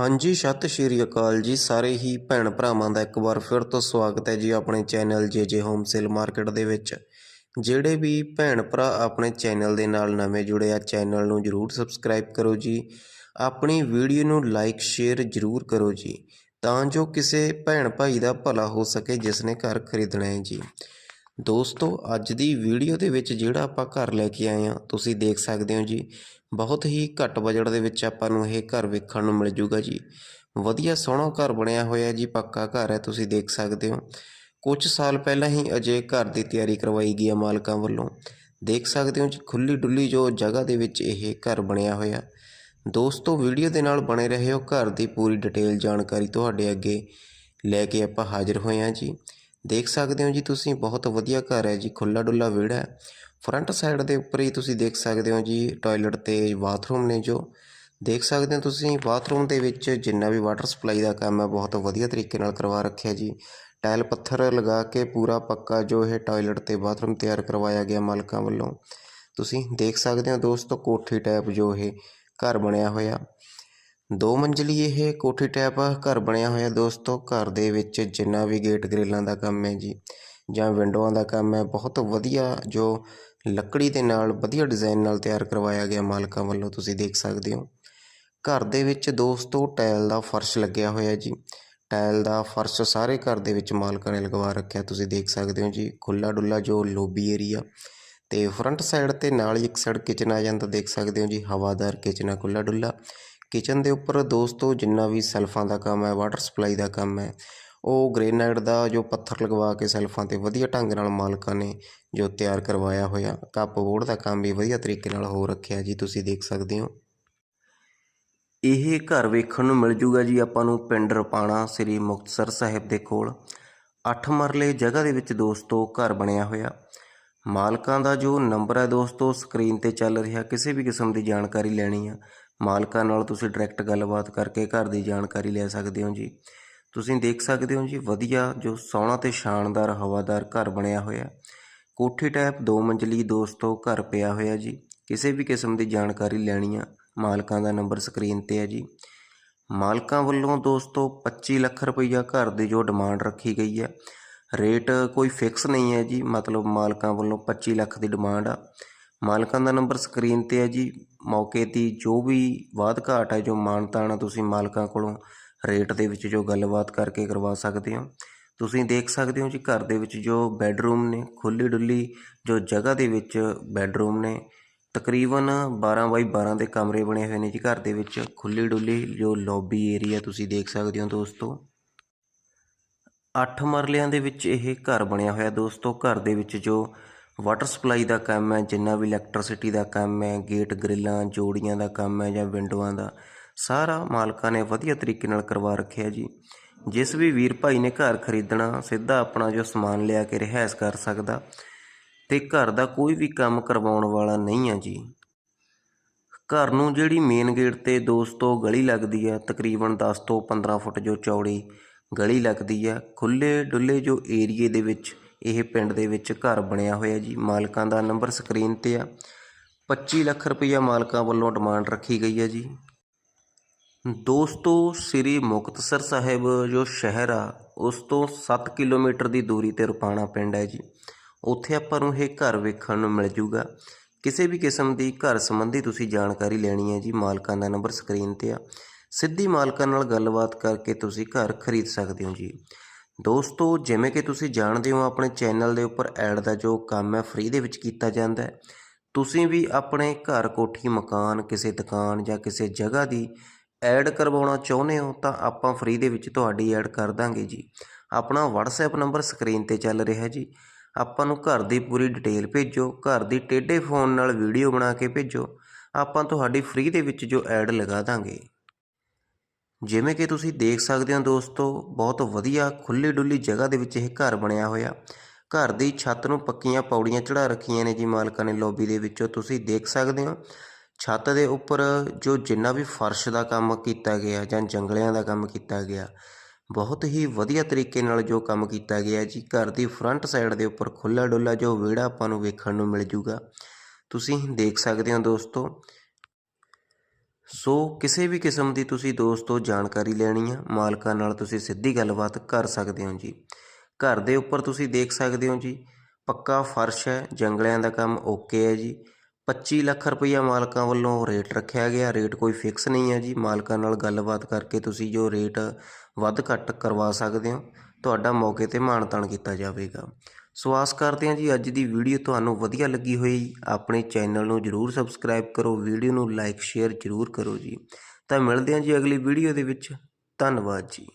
ਹਾਂਜੀ, ਸਤਿ ਸ਼੍ਰੀ ਅਕਾਲ ਜੀ ਸਾਰੇ ਹੀ ਭੈਣ ਭਰਾਵਾਂ ਦਾ ਇੱਕ ਵਾਰ ਫਿਰ ਤੋਂ ਸਵਾਗਤ ਹੈ ਜੀ ਆਪਣੇ ਚੈਨਲ ਜੇ ਜੇ ਹੋਮ ਸੇਲ ਮਾਰਕੀਟ ਦੇ ਵਿੱਚ। ਜਿਹੜੇ ਵੀ ਭੈਣ ਭਰਾ ਆਪਣੇ ਚੈਨਲ ਦੇ ਨਾਲ ਨਵੇਂ ਜੁੜੇ ਆ, ਚੈਨਲ ਨੂੰ ਜਰੂਰ ਸਬਸਕ੍ਰਾਈਬ ਕਰੋ ਜੀ। ਆਪਣੀ ਵੀਡੀਓ ਨੂੰ ਲਾਈਕ, ਸ਼ੇਅਰ ਜਰੂਰ ਕਰੋ ਜੀ, ਤਾਂ ਜੋ ਕਿਸੇ ਭੈਣ ਭਾਈ ਦਾ ਭਲਾ ਹੋ ਸਕੇ, ਜਿਸ ਨੇ ਘਰ ਖਰੀਦਣਾ ਹੈ ਜੀ। ਦੋਸਤੋ, ਅੱਜ ਦੀ ਵੀਡੀਓ ਦੇ ਵਿੱਚ ਜਿਹੜਾ ਆਪਾਂ ਘਰ ਲੈ ਕੇ ਆਏ ਹਾਂ, ਤੁਸੀਂ ਦੇਖ ਸਕਦੇ ਹੋ ਜੀ। ਬਹੁਤ ਹੀ ਘੱਟ ਬਜਟ ਦੇ ਵਿੱਚ ਆਪਾਂ ਨੂੰ ਇਹ ਘਰ ਵੇਖਣ ਨੂੰ ਮਿਲ ਜੂਗਾ ਜੀ। ਵਧੀਆ ਸੋਹਣਾ ਘਰ ਬਣਿਆ ਹੋਇਆ ਜੀ, ਪੱਕਾ ਘਰ ਹੈ, ਤੁਸੀਂ ਦੇਖ ਸਕਦੇ ਹੋ। ਕੁਝ ਸਾਲ ਪਹਿਲਾਂ ਹੀ ਅਜੇ ਘਰ ਦੀ ਤਿਆਰੀ ਕਰਵਾਈ ਗਈ ਹੈ ਮਾਲਕਾਂ ਵੱਲੋਂ। ਦੇਖ ਸਕਦੇ ਹੋ ਜੀ, ਖੁੱਲੀ ਡੁੱਲੀ ਜੋ ਜਗ੍ਹਾ ਦੇ ਵਿੱਚ ਇਹ ਘਰ ਬਣਿਆ ਹੋਇਆ। ਦੋਸਤੋ, ਵੀਡੀਓ ਦੇ ਨਾਲ ਬਣੇ ਰਹੋ, ਘਰ ਦੀ ਪੂਰੀ ਡਿਟੇਲ ਜਾਣਕਾਰੀ ਤੁਹਾਡੇ ਅੱਗੇ ਲੈ ਕੇ ਆਪਾਂ ਹਾਜ਼ਰ ਹੋਏ ਹਾਂ ਜੀ। ਦੇਖ ਸਕਦੇ ਹੋ ਜੀ ਤੁਸੀਂ, ਬਹੁਤ ਵਧੀਆ ਘਰ ਹੈ ਜੀ ਖੁੱਲਾ ਡੁੱਲਾ ਵਿਹੜਾ ਹੈ। ਫਰੰਟ ਸਾਈਡ ਦੇ ਉੱਪਰ ਹੀ ਤੁਸੀਂ ਦੇਖ ਸਕਦੇ ਹੋ ਜੀ ਟਾਇਲਟ ਤੇ ਬਾਥਰੂਮ ਨੇ ਜੋ। ਦੇਖ ਸਕਦੇ ਹੋ ਤੁਸੀਂ ਬਾਥਰੂਮ ਦੇ ਵਿੱਚ ਜਿੰਨਾ ਵੀ ਵਾਟਰ ਸਪਲਾਈ ਦਾ ਕੰਮ ਹੈ, ਬਹੁਤ ਵਧੀਆ ਤਰੀਕੇ ਨਾਲ ਕਰਵਾ ਰੱਖਿਆ ਜੀ। ਟਾਇਲ ਪੱਥਰ ਲਗਾ ਕੇ ਪੂਰਾ ਪੱਕਾ ਜੋ ਇਹ ਟਾਇਲਟ ਤੇ ਬਾਥਰੂਮ ਤਿਆਰ ਕਰਵਾਇਆ ਗਿਆ ਮਾਲਕਾਂ ਵੱਲੋਂ। ਤੁਸੀਂ ਦੇਖ ਸਕਦੇ ਹੋ ਦੋਸਤੋ ਕੋਠੀ ਟਾਈਪ ਜੋ ਇਹ ਘਰ ਬਣਿਆ ਹੋਇਆ। ਦੋ ਮੰਜ਼ਲੀ ਇਹ ਕੋਠੀ ਟਾਈਪ ਘਰ ਬਣਿਆ ਹੋਇਆ ਦੋਸਤੋ, ਘਰ ਦੇ ਵਿੱਚ ਜਿੰਨਾ ਵੀ ਗੇਟ ਗ੍ਰਿਲਾਂ ਦਾ ਕੰਮ ਹੈ ਜੀ ਜਾਂ ਵਿੰਡੋਆਂ ਦਾ ਕੰਮ ਹੈ, ਬਹੁਤ ਵਧੀਆ ਜੋ ਲੱਕੜੀ ਦੇ ਨਾਲ, ਵਧੀਆ ਡਿਜ਼ਾਈਨ ਨਾਲ ਤਿਆਰ ਕਰਵਾਇਆ ਗਿਆ ਮਾਲਕਾਂ ਵੱਲੋਂ, ਤੁਸੀਂ ਦੇਖ ਸਕਦੇ ਹੋ। ਘਰ ਦੇ ਵਿੱਚ ਦੋਸਤੋ, ਟਾਇਲ ਦਾ ਫਰਸ਼ ਲੱਗਿਆ ਹੋਇਆ ਜੀ। ਟਾਇਲ ਦਾ ਫਰਸ਼ ਸਾਰੇ ਘਰ ਦੇ ਵਿੱਚ ਮਾਲਕਾਂ ਨੇ ਲਗਵਾ ਰੱਖਿਆ, ਤੁਸੀਂ ਦੇਖ ਸਕਦੇ ਹੋ ਜੀ। ਖੁੱਲਾ ਡੁੱਲਾ ਜੋ ਲੋਬੀ ਏਰੀਆ ਤੇ ਫਰੰਟ ਸਾਈਡ ਤੇ ਨਾਲ ਹੀ ਇੱਕ ਸਾਈਡ ਕਿਚਨ ਆ ਜਾਂਦਾ, ਦੇਖ ਸਕਦੇ ਹੋ ਜੀ। ਹਵਾਦਾਰ ਕਿਚਨ ਆ ਖੁੱਲਾ ਡੁੱਲਾ ਕਿਚਨ ਦੇ ਉੱਪਰ ਦੋਸਤੋ ਜਿੰਨਾ ਵੀ ਸੈਲਫਾਂ ਦਾ ਕੰਮ ਹੈ, ਵਾਟਰ ਸਪਲਾਈ ਦਾ ਕੰਮ ਹੈ, ਉਹ ਗ੍ਰੇਨਾਈਟ ਦਾ ਜੋ ਪੱਥਰ ਲਗਵਾ ਕੇ ਸੈਲਫਾਂ ਤੇ ਵਧੀਆ ਢੰਗ ਨਾਲ ਮਾਲਕਾਂ ਨੇ ਜੋ ਤਿਆਰ ਕਰਵਾਇਆ ਹੋਇਆ, ਕੱਪ ਬੋਰਡ ਦਾ ਕੰਮ ਵੀ ਵਧੀਆ ਤਰੀਕੇ ਨਾਲ ਹੋ ਰੱਖਿਆ ਜੀ, ਤੁਸੀਂ ਦੇਖ ਸਕਦੇ ਹੋ। ਇਹ ਘਰ ਵੇਖਣ ਨੂੰ ਮਿਲ ਜੂਗਾ ਜੀ ਆਪਾਂ ਨੂੰ ਪਿੰਡ ਰਪਾਣਾ, ਸ੍ਰੀ ਮੁਕਤਸਰ ਸਾਹਿਬ ਦੇ ਕੋਲ। 8 ਮਰਲੇ ਜਗ੍ਹਾ ਦੇ ਵਿੱਚ ਦੋਸਤੋ ਘਰ ਬਣਿਆ ਹੋਇਆ। ਮਾਲਕਾਂ ਦਾ ਜੋ ਨੰਬਰ ਹੈ ਦੋਸਤੋ, ਸਕਰੀਨ ਤੇ ਚੱਲ ਰਿਹਾ, ਕਿਸੇ ਵੀ ਕਿਸਮ ਦੀ ਜਾਣਕਾਰੀ ਲੈਣੀ ਆ ਮਾਲਕਾਂ ਨਾਲ ਤੁਸੀਂ ਡਾਇਰੈਕਟ ਗੱਲਬਾਤ ਕਰਕੇ ਘਰ ਦੀ ਜਾਣਕਾਰੀ ਲੈ ਸਕਦੇ ਹੋ ਜੀ। ਤੁਸੀਂ ਦੇਖ ਸਕਦੇ ਹੋ ਜੀ, ਵਧੀਆ ਜੋ ਸੋਹਣਾ ਤੇ ਸ਼ਾਨਦਾਰ ਹਵਾਦਾਰ ਘਰ ਬਣਿਆ ਹੋਇਆ। ਕੋਠੀ ਟਾਈਪ ਦੋ ਮੰਜ਼ਲੀ ਦੋਸਤੋ ਘਰ ਪਿਆ ਹੋਇਆ ਜੀ। ਕਿਸੇ ਵੀ ਕਿਸਮ ਦੀ ਜਾਣਕਾਰੀ ਲੈਣੀ ਆ, ਮਾਲਕਾਂ ਦਾ ਨੰਬਰ ਸਕਰੀਨ ਤੇ ਹੈ ਜੀ। ਮਾਲਕਾਂ ਵੱਲੋਂ ਦੋਸਤੋ 25 ਲੱਖ ਰੁਪਈਆ ਘਰ ਦੀ ਜੋ ਡਿਮਾਂਡ ਰੱਖੀ ਗਈ ਹੈ ਰੇਟ ਕੋਈ ਫਿਕਸ ਨਹੀਂ ਹੈ ਜੀ, ਮਤਲਬ ਮਾਲਕਾਂ ਵੱਲੋਂ 25 ਲੱਖ ਦੀ ਡਿਮਾਂਡ ਆ। ਮਾਲਕਾਂ ਦਾ ਨੰਬਰ ਸਕਰੀਨ ਤੇ ਹੈ ਜੀ। ਮੌਕੇ ਦੀ ਜੋ ਵੀ ਵਾਧ ਘਾਟ ਹੈ, ਜੋ ਮਾਨਤਾਨ ਆ ਤੁਸੀਂ ਮਾਲਕਾਂ ਕੋਲੋਂ ਰੇਟ ਦੇ ਵਿੱਚ ਜੋ ਗੱਲਬਾਤ ਕਰਕੇ ਕਰਵਾ ਸਕਦੇ ਹੋ। ਤੁਸੀਂ ਦੇਖ ਸਕਦੇ ਹੋ ਜੀ ਘਰ ਦੇ ਵਿੱਚ ਜੋ ਬੈੱਡਰੂਮ ਨੇ ਖੁੱਲੀ ਡੁੱਲੀ ਜੋ ਜਗ੍ਹਾ ਦੇ ਵਿੱਚ ਬੈੱਡਰੂਮ ਨੇ, ਤਕਰੀਬਨ 12 ਬਾਈ 12 ਦੇ ਕਮਰੇ ਬਣੇ ਹੋਏ ਨੇ ਜੀ ਘਰ ਦੇ ਵਿੱਚ। ਖੁੱਲੀ ਡੁੱਲੀ ਜੋ ਲੌਬੀ ਏਰੀਆ ਤੁਸੀਂ ਦੇਖ ਸਕਦੇ ਹੋ ਦੋਸਤੋ। 8 ਮਰਲਿਆਂ ਦੇ ਵਿੱਚ ਇਹ ਘਰ ਬਣਿਆ ਹੋਇਆ ਦੋਸਤੋ। ਘਰ ਦੇ ਵਿੱਚ ਜੋ ਵਾਟਰ ਸਪਲਾਈ ਦਾ ਕੰਮ ਹੈ, ਜਿੰਨਾ ਵੀ ਇਲੈਕਟ੍ਰੀਸਿਟੀ ਦਾ ਕੰਮ ਹੈ, ਗੇਟ ਗ੍ਰਿਲਾਂ, ਜੋੜੀਆਂ ਦਾ ਕੰਮ ਹੈ ਜਾਂ ਵਿੰਡੋਆਂ ਦਾ, ਸਾਰਾ ਮਾਲਕਾਂ ਨੇ ਵਧੀਆ ਤਰੀਕੇ ਨਾਲ ਕਰਵਾ ਰੱਖਿਆ ਜੀ। ਜਿਸ ਵੀ ਵੀਰ ਭਾਈ ਨੇ ਘਰ ਖਰੀਦਣਾ, ਸਿੱਧਾ ਆਪਣਾ ਜੋ ਸਮਾਨ ਲਿਆ ਕੇ ਰਿਹਾਇਸ਼ ਕਰ ਸਕਦਾ ਤੇ ਘਰ ਦਾ ਕੋਈ ਵੀ ਕੰਮ ਕਰਵਾਉਣ ਵਾਲਾ ਨਹੀਂ ਆ ਜੀ। ਘਰ ਨੂੰ ਜਿਹੜੀ ਮੇਨ ਗੇਟ ਤੇ ਦੋਸਤੋ ਗਲੀ ਲੱਗਦੀ ਆ ਤਕਰੀਬਨ 10 ਤੋਂ 15 ਫੁੱਟ ਜੋ ਚੌੜੀ ਗਲੀ ਲੱਗਦੀ ਆ ਖੁੱਲੇ ਡੁੱਲੇ ਜੋ ਏਰੀਏ ਦੇ ਵਿੱਚ ਇਹ ਪਿੰਡ ਦੇ ਵਿੱਚ ਘਰ ਬਣਿਆ ਹੋਇਆ ਜੀ। ਮਾਲਕਾਂ ਦਾ ਨੰਬਰ ਸਕਰੀਨ ਤੇ ਆ। 25 ਲੱਖ ਰੁਪਈਆ ਮਾਲਕਾਂ ਵੱਲੋਂ ਡਿਮਾਂਡ ਰੱਖੀ ਗਈ ਹੈ ਜੀ। ਦੋਸਤੋ, ਸ੍ਰੀ ਮੁਕਤਸਰ ਸਾਹਿਬ ਜੋ ਸ਼ਹਿਰ ਆ, ਉਸ ਤੋਂ 7 ਕਿਲੋਮੀਟਰ ਦੀ ਦੂਰੀ ਤੇ ਰੁਪਾਣਾ ਪਿੰਡ ਹੈ ਜੀ। ਉੱਥੇ ਆਪਾਂ ਨੂੰ ਇਹ ਘਰ ਵੇਖਣ ਨੂੰ ਮਿਲ ਜੂਗਾ। ਕਿਸੇ ਵੀ ਕਿਸਮ ਦੀ ਘਰ ਸੰਬੰਧੀ ਤੁਸੀਂ ਜਾਣਕਾਰੀ ਲੈਣੀ ਹੈ ਜੀ, ਮਾਲਕਾਂ ਦਾ ਨੰਬਰ ਸਕਰੀਨ ਤੇ ਆ। ਸਿੱਧੀ ਮਾਲਕਾਂ ਨਾਲ ਗੱਲਬਾਤ ਕਰਕੇ ਤੁਸੀਂ ਘਰ ਖਰੀਦ ਸਕਦੇ ਹੋ ਜੀ। ਦੋਸਤੋ, ਜਿਵੇਂ ਕਿ ਤੁਸੀਂ ਜਾਣਦੇ ਹੋ, ਆਪਣੇ ਚੈਨਲ ਦੇ ਉੱਪਰ ਐਡ ਦਾ ਜੋ ਕੰਮ ਹੈ ਫ੍ਰੀ ਦੇ ਵਿੱਚ ਕੀਤਾ ਜਾਂਦਾ ਹੈ। ਤੁਸੀਂ ਵੀ ਆਪਣੇ ਘਰ ਕੋਠੀ, ਮਕਾਨ, ਕਿਸੇ ਦੁਕਾਨ ਜਾਂ ਕਿਸੇ ਜਗ੍ਹਾ ਦੀ ਐਡ ਕਰਵਾਉਣਾ ਚਾਹੁੰਦੇ ਹੋ, ਤਾਂ ਆਪਾਂ ਫ੍ਰੀ ਦੇ ਵਿੱਚ ਤੁਹਾਡੀ ਐਡ ਕਰ ਦਾਂਗੇ ਜੀ। ਆਪਣਾ WhatsApp ਨੰਬਰ ਸਕਰੀਨ ਤੇ ਚੱਲ ਰਿਹਾ ਜੀ। ਆਪਾਂ ਨੂੰ ਘਰ ਦੀ ਪੂਰੀ ਡਿਟੇਲ ਭੇਜੋ, ਘਰ ਦੀ ਟੇਢੇ ਫੋਨ ਨਾਲ ਵੀਡੀਓ ਬਣਾ ਕੇ ਭੇਜੋ। ਆਪਾਂ ਤੁਹਾਡੀ ਫ੍ਰੀ ਦੇ ਵਿੱਚ ਜੋ ਐਡ ਲਗਾ ਦਾਂਗੇ। ਜਿਵੇਂ ਕਿ ਤੁਸੀਂ ਦੇਖ ਸਕਦੇ ਹੋ ਦੋਸਤੋ, ਬਹੁਤ ਵਧੀਆ ਖੁੱਲੀ ਡੁੱਲੀ ਜਗ੍ਹਾ ਦੇ ਵਿੱਚ ਇਹ ਘਰ ਬਣਿਆ ਹੋਇਆ। ਘਰ ਦੀ ਛੱਤ ਨੂੰ ਪੱਕੀਆਂ ਪੌੜੀਆਂ ਚੜਾ ਰੱਖੀਆਂ ਨੇ ਜੀ ਮਾਲਕਾਂ ਨੇ ਲੌਬੀ ਦੇ ਵਿੱਚੋਂ। ਤੁਸੀਂ ਦੇਖ ਸਕਦੇ ਹੋ, ਛੱਤ ਦੇ ਉੱਪਰ ਜੋ ਜਿੰਨਾ ਵੀ ਫਰਸ਼ ਦਾ ਕੰਮ ਕੀਤਾ ਗਿਆ ਜਾਂ ਜੰਗਲਿਆਂ ਦਾ ਕੰਮ ਕੀਤਾ ਗਿਆ, ਬਹੁਤ ਹੀ ਵਧੀਆ ਤਰੀਕੇ ਨਾਲ ਜੋ ਕੰਮ ਕੀਤਾ ਗਿਆ ਜੀ। ਘਰ ਦੀ ਫਰੰਟ ਸਾਈਡ ਦੇ ਉੱਪਰ ਖੁੱਲਾ ਡੁੱਲਾ ਜੋ ਵਿਹੜਾ ਆਪਾਂ ਨੂੰ ਵੇਖਣ ਨੂੰ ਮਿਲ ਜੂਗਾ। ਤੁਸੀਂ ਦੇਖ ਸਕਦੇ ਹੋ ਦੋਸਤੋ ਸੋ ਕਿਸੇ ਵੀ ਕਿਸਮ ਦੀ ਤੁਸੀਂ ਦੋਸਤੋ ਜਾਣਕਾਰੀ ਲੈਣੀ ਆ, ਮਾਲਕਾਂ ਨਾਲ ਤੁਸੀਂ ਸਿੱਧੀ ਗੱਲਬਾਤ ਕਰ ਸਕਦੇ ਹੋ ਜੀ। ਘਰ ਦੇ ਉੱਪਰ ਤੁਸੀਂ ਦੇਖ ਸਕਦੇ ਹੋ ਜੀ, ਪੱਕਾ ਫਰਸ਼ ਹੈ, ਜੰਗਲਿਆਂ ਦਾ ਕੰਮ ਓਕੇ ਹੈ ਜੀ। 25 ਲੱਖ ਰੁਪਈਆ ਮਾਲਕਾਂ ਵੱਲੋਂ ਰੇਟ ਰੱਖਿਆ ਗਿਆ, ਰੇਟ ਕੋਈ ਫਿਕਸ ਨਹੀਂ ਹੈ ਜੀ। ਮਾਲਕਾਂ ਨਾਲ ਗੱਲਬਾਤ ਕਰਕੇ ਤੁਸੀਂ ਜੋ ਰੇਟ ਵੱਧ ਘੱਟ ਕਰਵਾ ਸਕਦੇ ਹੋ, ਤੁਹਾਡਾ ਮੌਕੇ ਤੇ ਮਾਣ ਤਾਣ ਕੀਤਾ ਜਾਵੇਗਾ। ਸੋ ਆਸ ਕਰਦੇ ਹਾਂ ਜੀ ਅੱਜ ਦੀ ਵੀਡੀਓ ਤੁਹਾਨੂੰ ਵਧੀਆ ਲੱਗੀ ਹੋਈ। ਆਪਣੇ ਚੈਨਲ ਨੂੰ ਜਰੂਰ ਸਬਸਕ੍ਰਾਈਬ ਕਰੋ, ਵੀਡੀਓ ਨੂੰ ਲਾਈਕ, ਸ਼ੇਅਰ ਜਰੂਰ ਕਰੋ ਜੀ। ਤਾਂ ਮਿਲਦੇ ਹਾਂ ਜੀ ਅਗਲੀ ਵੀਡੀਓ ਦੇ ਵਿੱਚ। ਧੰਨਵਾਦ ਜੀ।